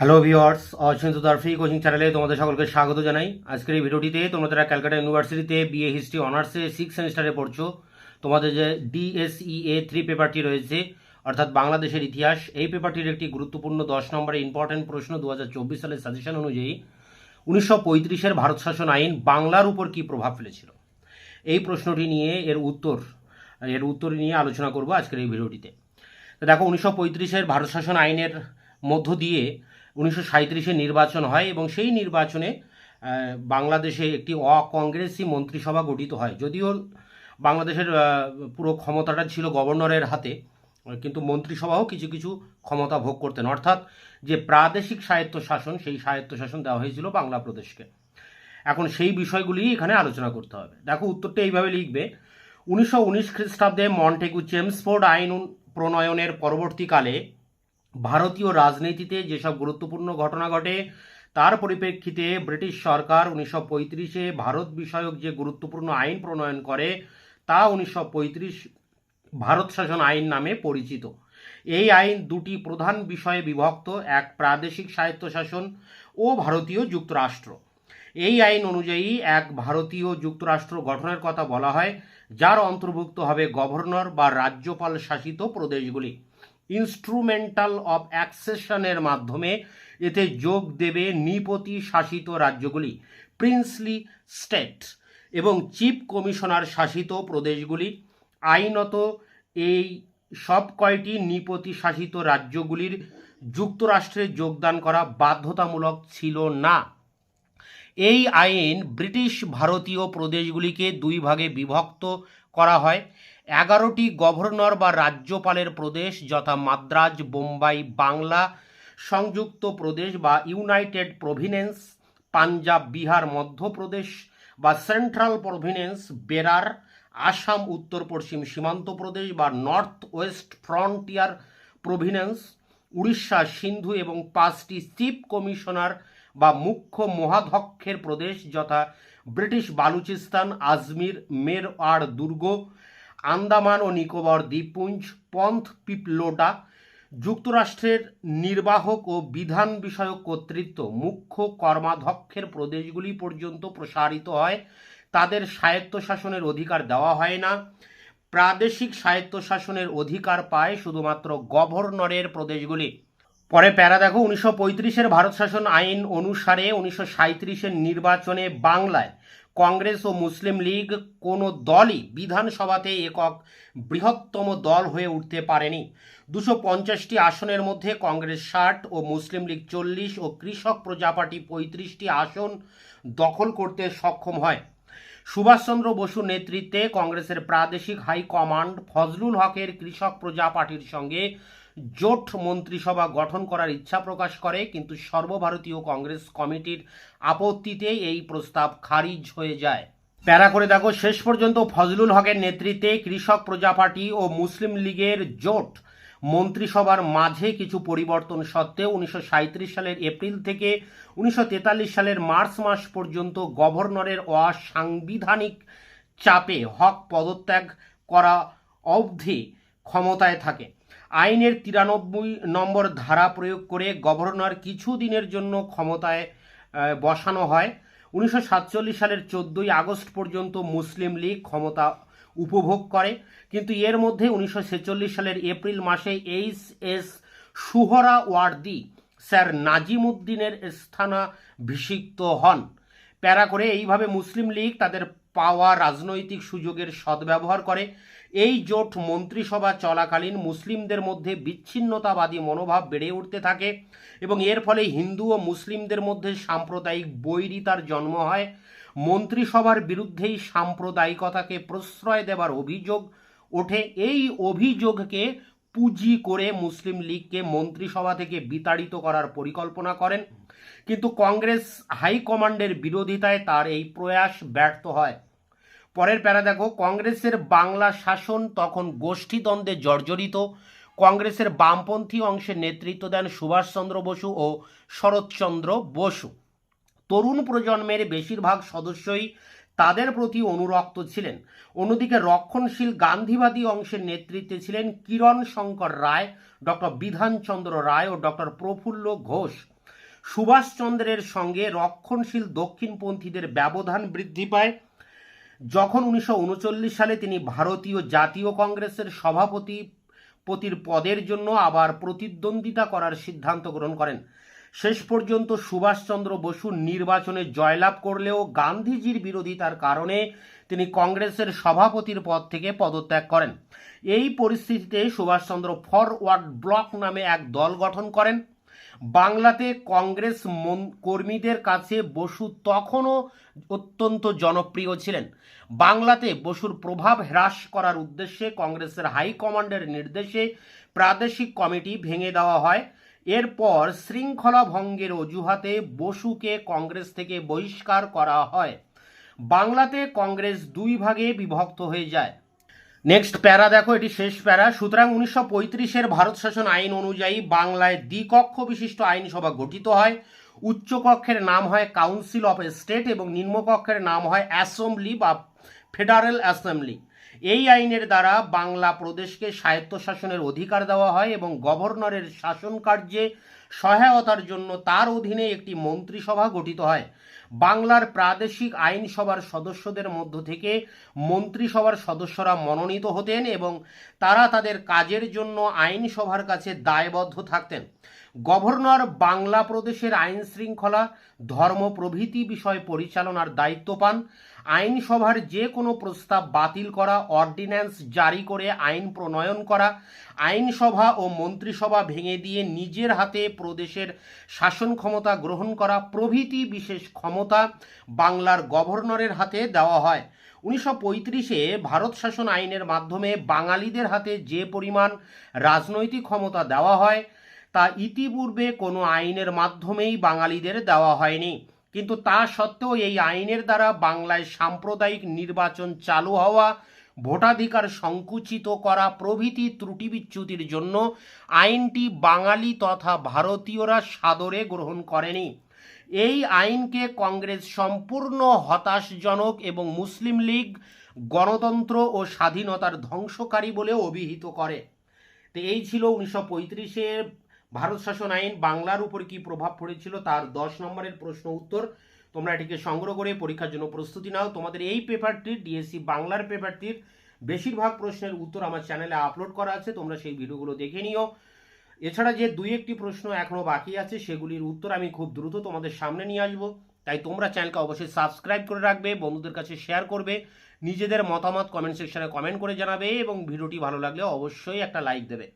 Hello viewers Achinta তারফি coaching চ্যানেলে তোমাদের সকলকে স্বাগত জানাই। আজকের এই ভিডিওটিতে তোমরা যারা ক্যালকাটা ইউনিভার্সিটিতে বিএ হিস্ট্রি অনার্সে সিক্স সেমিস্টারে পড়ছো, তোমাদের যে ডিএসইএ থ্রি পেপারটি রয়েছে, অর্থাৎ বাংলাদেশের ইতিহাস, এই পেপারটির একটি গুরুত্বপূর্ণ দশ নম্বরের ইম্পর্টেন্ট প্রশ্ন দু হাজার চব্বিশ সালের সাজেশন অনুযায়ী উনিশশো পঁয়ত্রিশের ভারত শাসন আইন বাংলার উপর কী প্রভাব ফেলেছিল? এই প্রশ্নটি নিয়ে এর উত্তর এর উত্তর নিয়ে আলোচনা করব আজকের এই ভিডিওটিতে। দেখো, উনিশশো পঁয়ত্রিশের ভারত শাসন আইনের মধ্য দিয়ে উনিশশো নির্বাচন হয় এবং সেই নির্বাচনে বাংলাদেশে একটি অকংগ্রেসি মন্ত্রিসভা গঠিত হয়। যদিও বাংলাদেশের পুরো ক্ষমতাটা ছিল গভর্নরের হাতে, কিন্তু মন্ত্রিসভাও কিছু কিছু ক্ষমতা ভোগ করতেন। অর্থাৎ যে প্রাদেশিক স্বায়ত্তশাসন, সেই স্বায়ত্তশাসন দেওয়া হয়েছিল বাংলা প্রদেশকে। এখন সেই বিষয়গুলি এখানে আলোচনা করতে হবে। দেখো, উত্তরটা এইভাবে লিখবে, উনিশশো উনিশ খ্রিস্টাব্দে মন্টেগু চেমসফোর্ড আইন প্রণয়নের পরবর্তীকালে ভারতীয় রাজনীতিতে যেসব গুরুত্বপূর্ণ ঘটনা ঘটে, তার পরিপ্রেক্ষিতে ব্রিটিশ সরকার উনিশশো পঁয়ত্রিশে ভারত বিষয়ক যে গুরুত্বপূর্ণ আইন প্রণয়ন করে, তা উনিশশো পঁয়ত্রিশ ভারত শাসন আইন নামে পরিচিত। এই আইন দুটি প্রধান বিষয়ে বিভক্ত, এক প্রাদেশিক স্বায়ত্তশাসন ও ভারতীয় যুক্তরাষ্ট্র। এই আইন অনুযায়ী এক ভারতীয় যুক্তরাষ্ট্র গঠনের কথা বলা হয়, যার অন্তর্ভুক্ত হবে গভর্নর বা রাজ্যপাল শাসিত প্রদেশগুলি। ইনস্ট্রুমেন্টাল অফ অ্যাক্সেশনের মাধ্যমে এতে যোগ দেবে নৃপতি শাসিত রাজ্যগুলি, প্রিন্সলি স্টেট এবং চিফ কমিশনার শাসিত প্রদেশগুলি। আইনত এই সব কয়টি নৃপতি শাসিত রাজ্যগুলির যুক্তরাষ্ট্রে যোগদান করা বাধ্যতামূলক ছিল না। এই আইন ব্রিটিশ ভারতীয় প্রদেশগুলিকে দুই ভাগে বিভক্ত করা হয়। এগারোটি গভর্নর বা রাজ্যপালের প্রদেশ যথা মাদ্রাজ, বোম্বাই, বাংলা, সংযুক্ত প্রদেশ বা ইউনাইটেড প্রভিনেন্স পাঞ্জাব, বিহার, মধ্যপ্রদেশ বা সেন্ট্রাল প্রভিনেন্স বেরার, আসাম, উত্তর পশ্চিম সীমান্ত প্রদেশ বা north west frontier province Orissa, Sindh এবং পাঁচটি চিফ কমিশনার বা মুখ্য মহাধ্যক্ষের প্রদেশ যথা ব্রিটিশ বালুচিস্তান, আজমির, মেরওয়াড়, দুর্গ আন্দামান ও নিকোবর দ্বীপপুঞ্জ, পন্থ পিপলোটা যুক্তরাষ্ট্রের নির্বাহক ও বিধান বিষয়ক কর্তৃত্ব, মুখ্য কর্মাধ্যক্ষের প্রদেশগুলি পর্যন্ত প্রসারিত হয়। তাদের স্বায়ত্তশাসনের অধিকার দেওয়া হয় না। প্রাদেশিক স্বায়ত্তশাসনের অধিকার পায় শুধুমাত্র গভর্নরের প্রদেশগুলি। পরে প্যারা, দেখো, উনিশশো পঁয়ত্রিশের ভারত শাসন আইন অনুসারে উনিশশো সাঁত্রিশের নির্বাচনে বাংলায় কংগ্রেস ও মুসলিম লীগ কোনো দলই বিধানসভাতে একক বৃহত্তম দল হয়ে উঠতে পারেনি। দুশো পঞ্চাশটি আসনের মধ্যে কংগ্রেস ষাট ও মুসলিম লীগ চল্লিশ ও কৃষক প্রজাপার্টি পঁয়ত্রিশটি আসন দখল করতে সক্ষম হয়। সুভাষচন্দ্র বসুর নেতৃত্বে কংগ্রেসের প্রাদেশিক হাইকমান্ড ফজলুল হকের কৃষক প্রজা পার্টির সঙ্গে জোট মন্ত্রিসভা গঠন করার ইচ্ছা প্রকাশ করে, কিন্তু সর্বভারতীয় কংগ্রেস কমিটির আপত্তিতে এই প্রস্তাব খারিজ হয়ে যায়। প্যারা করে দেখো, শেষ পর্যন্ত ফজলুল হকের নেতৃত্বে কৃষক প্রজা পার্টি ও মুসলিম লীগের জোট মন্ত্রিসভার মাঝে কিছু পরিবর্তন সত্ত্বেও উনিশশো সাঁইত্রিশ সালের এপ্রিল থেকে উনিশশো তেতাল্লিশ সালের মার্চ মাস পর্যন্ত গভর্নরের অসাংবিধানিক চাপে হক পদত্যাগ করা অবধি ক্ষমতায় থাকে। আইনের তিরানব্বই নম্বর ধারা প্রয়োগ করে গভর্নর কিছু দিনের জন্য ক্ষমতায় বসানো হয়। উনিশশো সাতচল্লিশ সালের চোদ্দোই আগস্ট পর্যন্ত মুসলিম লীগ ক্ষমতা উপভোগ করে, কিন্তু এর মধ্যে উনিশশো ছেচল্লিশ সালের এপ্রিল মাসে H S Suhrawardy sir নাজিমুদ্দিনের স্থানাভিষিক্ত হন। প্যারা করে এইভাবে মুসলিম লীগ তাদের পাওয়া রাজনৈতিক সুযোগের সদ্ব্যবহার করে। এই জোট মন্ত্রিসভা চলাকালীন মুসলিমদের মধ্যে বিচ্ছিন্নতাবাদী মনোভাব বেড়ে উঠতে থাকে এবং এর ফলে হিন্দু ও মুসলিমদের মধ্যে সাম্প্রদায়িক বৈরিতার জন্ম হয়। মন্ত্রিসভার বিরুদ্ধেই সাম্প্রদায়িকতাকে প্রশ্রয় দেবার অভিযোগ ওঠে। এই অভিযোগকে পুঁজি করে মুসলিম লীগকে মন্ত্রিসভা থেকে বিতাড়িত করার পরিকল্পনা করেন। কিন্তু কংগ্রেস হাইকমান্ডের বিরোধিতায় তার এই প্রয়াস ব্যর্থ হয়। পরের প্যারা দেখো, কংগ্রেসের বাংলা শাসন তখন গোষ্ঠীদ্বন্দ্বে জর্জরিত। কংগ্রেসের বামপন্থী অংশের নেতৃত্ব দেন সুভাষচন্দ্র বসু ও শরৎচন্দ্র বসু। তরুণ প্রজন্মের বেশিরভাগ সদস্যই তাদের প্রতি অনুরক্ত ছিলেন। অন্যদিকে রক্ষণশীল গান্ধীবাদী অংশের নেতৃত্বে ছিলেন কিরণ শঙ্কর রায়, ডক্টর বিধানচন্দ্র রায় ও ডক্টর প্রফুল্ল ঘোষ। সুভাষচন্দ্রের সঙ্গে রক্ষণশীল দক্ষিণপন্থীদের ব্যবধান বৃদ্ধি পায়। যখন উনিশশো উনচল্লিশ সালে তিনি ভারতীয় জাতীয় কংগ্রেসের সভাপতি পতির পদের জন্য আবার প্রতিদ্বন্দ্বিতা করার সিদ্ধান্ত গ্রহণ করেন, শেষ পর্যন্ত সুভাষচন্দ্র বসু নির্বাচনে জয়লাভ করলেও গান্ধীজির বিরোধিতার কারণে তিনি কংগ্রেসের সভাপতির পদ থেকে পদত্যাগ করেন। এই পরিস্থিতিতে সুভাষচন্দ্র ফরওয়ার্ড ব্লক নামে এক দল গঠন করেন। বাংলাতে কংগ্রেস কর্মীদের কাছে বসু তখনও অত্যন্ত জনপ্রিয় ছিলেন। বাংলাতে বসুর প্রভাব হ্রাস করার উদ্দেশ্যে কংগ্রেসের হাইকমান্ডের নির্দেশে প্রাদেশিক কমিটি ভেঙে দেওয়া হয়। এরপর শৃঙ্খলা ভঙ্গের অজুহাতে বসুকে কংগ্রেস থেকে বহিষ্কার করা হয়। বাংলাতে কংগ্রেস দুই ভাগে বিভক্ত হয়ে যায়। নেক্সট প্যারা দেখো, এটি শেষ প্যারা। সুতরাং উনিশশো পঁয়ত্রিশের ভারত শাসন আইন অনুযায়ী বাংলায় দ্বিকক্ষ বিশিষ্ট আইনসভা গঠিত হয়। উচ্চ কক্ষের নাম হয় কাউন্সিল অফ স্টেট এবং নিম্নকক্ষের নাম হয় অ্যাসেম্বলি বা ফেডারেল অ্যাসেম্বলি এই আইনের দ্বারা বাংলা প্রদেশকে স্বায়ত্তশাসনের অধিকার দেওয়া হয় এবং গভর্নরের শাসন কার্যে সহায়তার জন্য তার অধীনে একটি মন্ত্রিসভা গঠিত হয়। বাংলার প্রাদেশিক আইনসভার সদস্যদের মধ্য থেকে মন্ত্রিসভার সদস্যরা মনোনীত হতেন এবং তারা তাদের কাজের জন্য আইনসভার কাছে দায়বদ্ধ থাকতেন। গভর্নর বাংলা প্রদেশের আইন শৃঙ্খলা, ধর্ম প্রভৃতি বিষয় পরিচালনার দায়িত্ব পান। আইনসভার যে কোনো প্রস্তাব বাতিল করা, অর্ডিন্যান্স জারি করে আইন প্রণয়ন করা, আইনসভা ও মন্ত্রিসভা ভেঙে দিয়ে নিজের হাতে প্রদেশের শাসন ক্ষমতা গ্রহণ করা প্রভৃতি বিশেষ ক্ষমতা বাংলার গভর্নরের হাতে দেওয়া হয়। উনিশশো পঁয়ত্রিশে ভারত শাসন আইনের মাধ্যমে বাঙালিদের হাতে যে পরিমাণ রাজনৈতিক ক্ষমতা দেওয়া হয় তা ইতিপূর্বে কোনো আইনের মাধ্যমেই বাঙালিদের দেওয়া হয়নি। কিন্তু তা সত্ত্বেও এই আইনের দ্বারা বাংলায় সাম্প্রদায়িক নির্বাচন চালু হওয়া, ভোটাধিকার সংকুচিত করা প্রভৃতি ত্রুটি বিচ্যুতির জন্য আইনটি বাঙালি তথা ভারতীয়রা সাদরে গ্রহণ করেনি। এই আইনকে কংগ্রেস সম্পূর্ণ হতাশজনক এবং মুসলিম লীগ, গণতন্ত্র ও স্বাধীনতার ধ্বংসকারী বলে অভিহিত করে। তো এই ছিল উনিশশো পঁয়ত্রিশে ভারত শাসন আইন বাংলার উপর কি প্রভাব পড়েছিল তার দশ নম্বরের প্রশ্ন উত্তর। তোমরা এটিকে সংগ্রহ করে পরীক্ষার জন্য প্রস্তুতি নাও। তোমাদের এই পেপারটির ডিএসসি বাংলার পেপারটির বেশিরভাগ প্রশ্নের উত্তর আমার চ্যানেলে আপলোড করা আছে। তোমরা সেই ভিডিওগুলো দেখে নিও। এছাড়া যে দুই একটি প্রশ্ন এখনও বাকি আছে, সেগুলির উত্তর আমি খুব দ্রুত তোমাদের সামনে নিয়ে আসব। তাই তোমরা চ্যানেলকে অবশ্যই সাবস্ক্রাইব করে রাখবে, বন্ধুদের কাছে শেয়ার করবে, নিজেদের মতামত কমেন্ট সেকশনে কমেন্ট করে জানাবে এবং ভিডিওটি ভালো লাগলে অবশ্যই একটা লাইক দেবে।